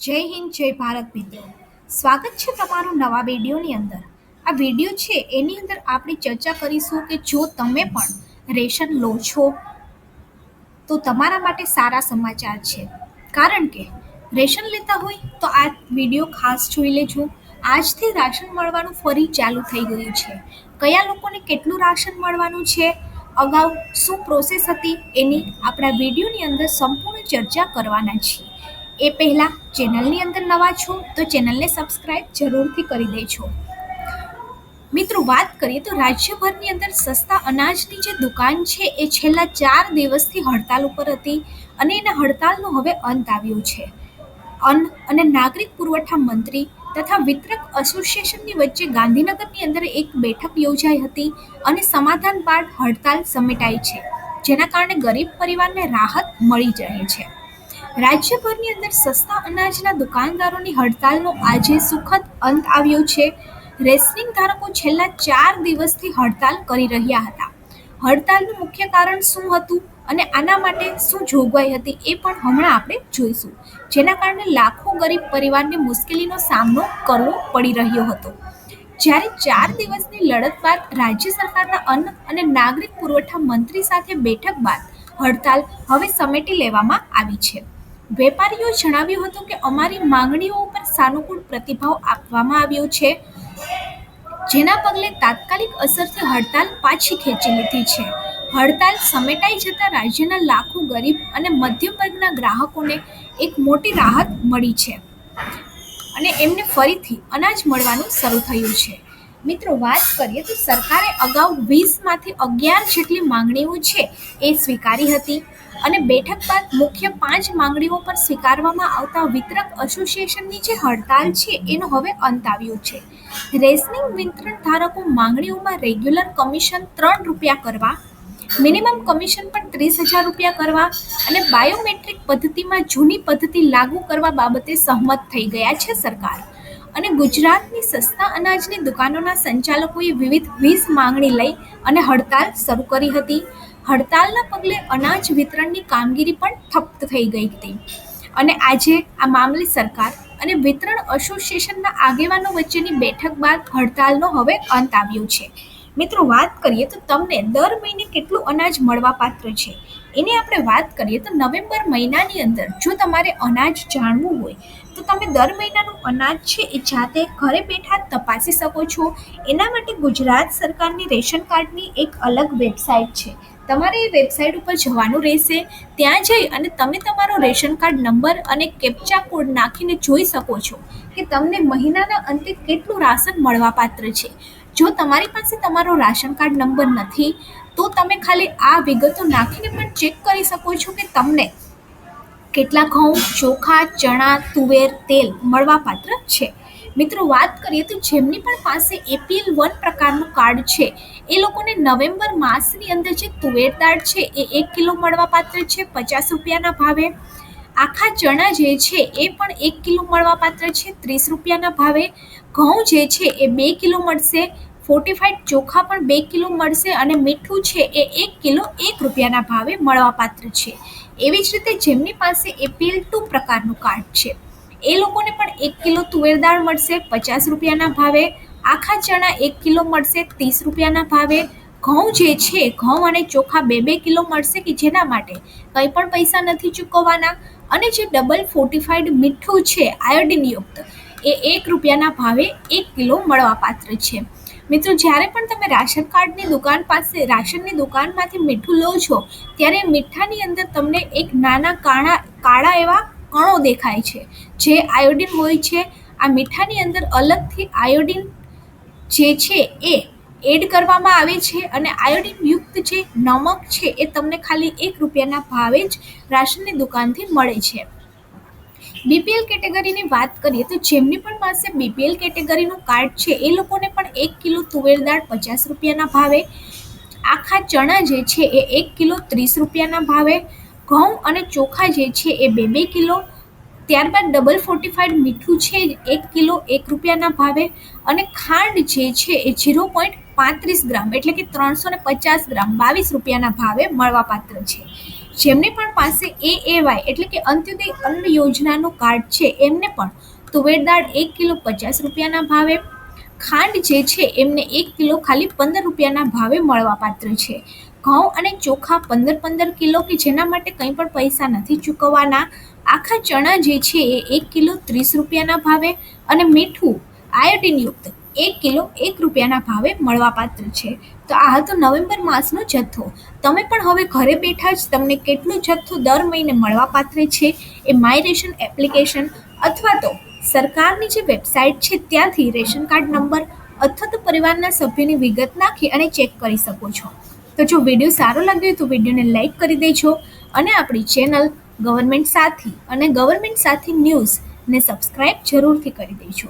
જય હિન્દ, જય ભારત મિત્રો. સ્વાગત છે તમારું નવા વિડીયોની અંદર. આ વીડિયો છે, એની અંદર આપણે ચર્ચા કરીશું કે જો તમે પણ રેશન લો છો, તો તમારા માટે સારા સમાચાર છે. કારણ કે રેશન લેતા હોય તો આ વીડિયો ખાસ જોઈ લેજો. આજથી રાશન મળવાનું ફરી ચાલુ થઈ ગયું છે. કયા લોકોને કેટલું રાશન મળવાનું છે, અગાઉ શું પ્રોસેસ હતી, એની આપણા વિડીયોની અંદર સંપૂર્ણ ચર્ચા કરવાના છીએ. એ પહેલાં ચેનલની અંદર નવા છો તો ચેનલને સબસ્ક્રાઇબ જરૂરથી કરી દેજો. મિત્રો, વાત કરીએ તો રાજ્યભરની અંદર સસ્તા અનાજની જે દુકાન છે, એ છેલ્લા ચાર દિવસથી હડતાલ ઉપર હતી અને એના હડતાલનો હવે અંત આવ્યો છે. અન્ન અને નાગરિક પુરવઠા મંત્રી તથા વિતરક એસોસિએશનની વચ્ચે ગાંધીનગરની અંદર એક બેઠક યોજાઈ હતી અને સમાધાન બાદ હડતાલ સમેટાઈ છે, જેના કારણે ગરીબ પરિવારને રાહત મળી રહે છે. રાજ્યભરની અંદર સસ્તા અનાજના દુકાનદારોની હડતાલનો આજે સુખદ અંત આવ્યો છે. રેસલિંગ ધારકો છેલ્લા ચાર દિવસથી હડતાલ કરી રહ્યા હતા. હડતાલનું મુખ્ય કારણ શું હતું અને આના માટે શું જોગવાઈ હતી એ પણ હમણાં આપણે જોઈશું. જેના કારણે લાખો ગરીબ પરિવારને મુશ્કેલીનો સામનો કરવો પડી રહ્યો હતો. જ્યારે ચાર દિવસની લડત બાદ રાજ્ય સરકારના અન્ન અને નાગરિક પુરવઠા મંત્રી સાથે બેઠક બાદ હડતાલ હવે સમેટી લેવામાં આવી છે. વેપારીઓએ જણાવ્યું હતું કે અમારી માંગણીઓ ઉપર સાનુકૂળ પ્રતિભાવ આપવામાં આવ્યો છે, જેના પગલે તાત્કાલિક અસરથી હડતાલ પાછી ખેંચી લીધી છે. હડતાલ સમેટાઈ જતાં રાજ્યના લાખો ગરીબ અને મધ્યમ વર્ગના ગ્રાહકોને એક મોટી રાહત મળી છે અને એમને ફરીથી અનાજ મળવાનું શરૂ થયું છે. મિત્રો, વાત કરીએ તો સરકારે અગાઉ વીસમાંથી અગિયાર જેટલી માંગણીઓ છે એ સ્વીકારી હતી. અને બેઠક બાદ મુખ્ય પાંચ માંગણીઓ પર સ્વીકારવામાં આવતા વિતરક એસોસિએશનની જે હડતાલ છે, એનો હવે અંત આવ્યો છે. રેશનિંગ વિતરણ ધારકો માંગણીઓમાં રેગ્યુલર કમિશન ત્રણ રૂપિયા કરવા, મિનિમમ કમિશન પણ ત્રીસ હજાર રૂપિયા કરવા અને બાયોમેટ્રિક પદ્ધતિમાં જૂની પદ્ધતિ લાગુ કરવા બાબતે સહમત થઈ ગયા છે સરકાર. અને ગુજરાતની સસ્તા અનાજની દુકાનોના સંચાલકોએ વિવિધ વીસ માંગણી લઈ અને હડતાલ શરૂ કરી હતી. હડતાલના પગલે અનાજ વિતરણની કામગીરી પણ ઠપ્પ થઈ ગઈ હતી. અને આજે આ મામલે સરકાર અને વિતરણ એસોસિએશનના આગેવાનો વચ્ચેની બેઠક બાદ હડતાલનો હવે અંત આવ્યો છે. મિત્રો, વાત કરીએ તો તમને દર મહિને કેટલું અનાજ મળવાપાત્ર છે? એની આપણે વાત કરીએ તો નવેમ્બર મહિનાની અંદર જો તમારે અનાજ જાણવું હોય, તો તમે દર મહિનાનું અનાજ છે એ જાતે ઘરે બેઠા તપાસી શકો છો. એના માટે ગુજરાત સરકારની રેશન કાર્ડની એક અલગ વેબસાઇટ છે. તમારે એ વેબસાઇટ ઉપર જવાનું રહેશે, ત્યાં જઈ અને તમે તમારો રેશન કાર્ડ નંબર અને કેપ્ચા કોડ નાખીને જોઈ શકો છો કે તમને મહિનાના અંતે કેટલું રાશન મળવાપાત્ર છે. જો તમારી પાસે તમારો રાશન કાર્ડ નંબર નથી, તો તમે ખાલી આ વિગતો નાખીને પણ ચેક કરી શકો છો કે તમને કેટલા ઘઉં, ચોખા, ચણા, તુવેર, તેલ મળવાપાત્ર છે. મિત્રો, વાત કરીએ તો જેમની પણ પાસે એપીએલ વન પ્રકારનું કાર્ડ છે, એ લોકોને નવેમ્બર માસની અંદર જે તુવેર દાળ છે, એ એક કિલો મળવાપાત્ર છે, પચાસ રૂપિયાના ભાવે. આખા ચણા જે છે, એ પણ એક કિલો મળવાપાત્ર છે, ત્રીસ રૂપિયાના ભાવે. ઘઉં જે છે, એ બે કિલો મળશે. ફોર્ટિફાઈડ ચોખા પણ બે કિલો મળશે અને મીઠું છે, એ એક કિલો એક રૂપિયાના ભાવે મળવાપાત્ર છે. એવી જ રીતે જેમની પાસે એપીએલ ટુ પ્રકારનું કાર્ડ છે એ લોકોને પણ એક કિલો તુવેર દાળ મળશે પચાસ રૂપિયાના ભાવે, આખા ચણા એક કિલો મળશે ત્રીસ રૂપિયાના ભાવે. ઘઉં જે છે, ઘઉં અને ચોખા બે બે કિલો મળશે કે જેના માટે? કંઈ પણ પૈસા નથી ચૂકવવાના. અને જે ડબલ ફોર્ટિફાઈડ મીઠું છે આયોડિનયુક્ત એ એક રૂપિયાના ભાવે એક કિલો મળવાપાત્ર છે. મિત્રો, જ્યારે પણ તમે રાશન કાર્ડની દુકાન પાસે, રાશનની દુકાનમાંથી મીઠું લો છો, ત્યારે મીઠાની અંદર તમને એક નાના કાળા કાળા એવા કણો દેખાય છે. જે આયોડિન હોય છે, આ મીઠાની અંદર અલગથી આયોડિન જે છે એ એડ કરવામાં આવે છે અને આયોડિન યુક્ત જે નમક છે એ તમને ખાલી એક રૂપિયાના ભાવે જ રાશનની દુકાનથી મળે છે. બીપીએલ કેટેગરીની વાત કરીએ તો જેમની પણ પાસે બીપીએલ કેટેગરીનું કાર્ડ છે, એ લોકોને પણ એક કિલો તુવેર દાળ પચાસ રૂપિયાના ભાવે. આખા ચણા જે છે એ એક કિલો ત્રીસ રૂપિયાના ભાવે. ઘઉં અને ચોખા જે છે એ બે બે કિલો, ત્યારબાદ ડબલ ફોર્ટિફાઈડ મીઠું છે એક કિલો, એક રૂપિયાના ભાવે અને ખાંડ જે છે એ ઝીરો પોઈન્ટ પાંત્રીસ ગ્રામ એટલે કે ત્રણસો ને પચાસ ગ્રામ, બાવીસ રૂપિયાના ભાવે મળવાપાત્ર છે. જેમની પણ પાસે એ એ વાય એટલે કે અંત્યોદય અન્ન યોજનાનું કાર્ડ છે, એમને પણ તુવેર દાળ એક કિલો પચાસ રૂપિયાના ભાવે, ખાંડ જે છે એમને એક કિલો ખાલી પંદર રૂપિયાના ભાવે મળવાપાત્ર છે. ઘઉં અને ચોખા પંદર પંદર કિલો કે જેના માટે કંઈ પણ પૈસા નથી ચૂકવવાના. આખા ચણા જે છે એ એક કિલો ત્રીસ રૂપિયાના ભાવે અને મીઠું આયોડિનયુક્ત એક કિલો એક રૂપિયાના ભાવે મળવાપાત્ર છે. તો આ હતો નવેમ્બર માસનો જથ્થો. તમે પણ હવે ઘરે બેઠા જ તમને કેટલો જથ્થો દર મહિને મળવાપાત્ર છે એ માય રેશન એપ્લિકેશન અથવા તો સરકારની જે વેબસાઇટ છે ત્યાંથી રેશન કાર્ડ નંબર અથવા તો પરિવારના સભ્યની વિગત નાખી અને ચેક કરી શકો છો. તો જો વીડિયો સારો લાગ્યો તો વિડીયોને લાઇક કરી દેજો અને આપણી ચેનલ ગવર્મેન્ટ સાથી અને ગવર્મેન્ટ સાથી ન્યૂઝને સબસ્ક્રાઇબ જરૂરથી કરી દેજો.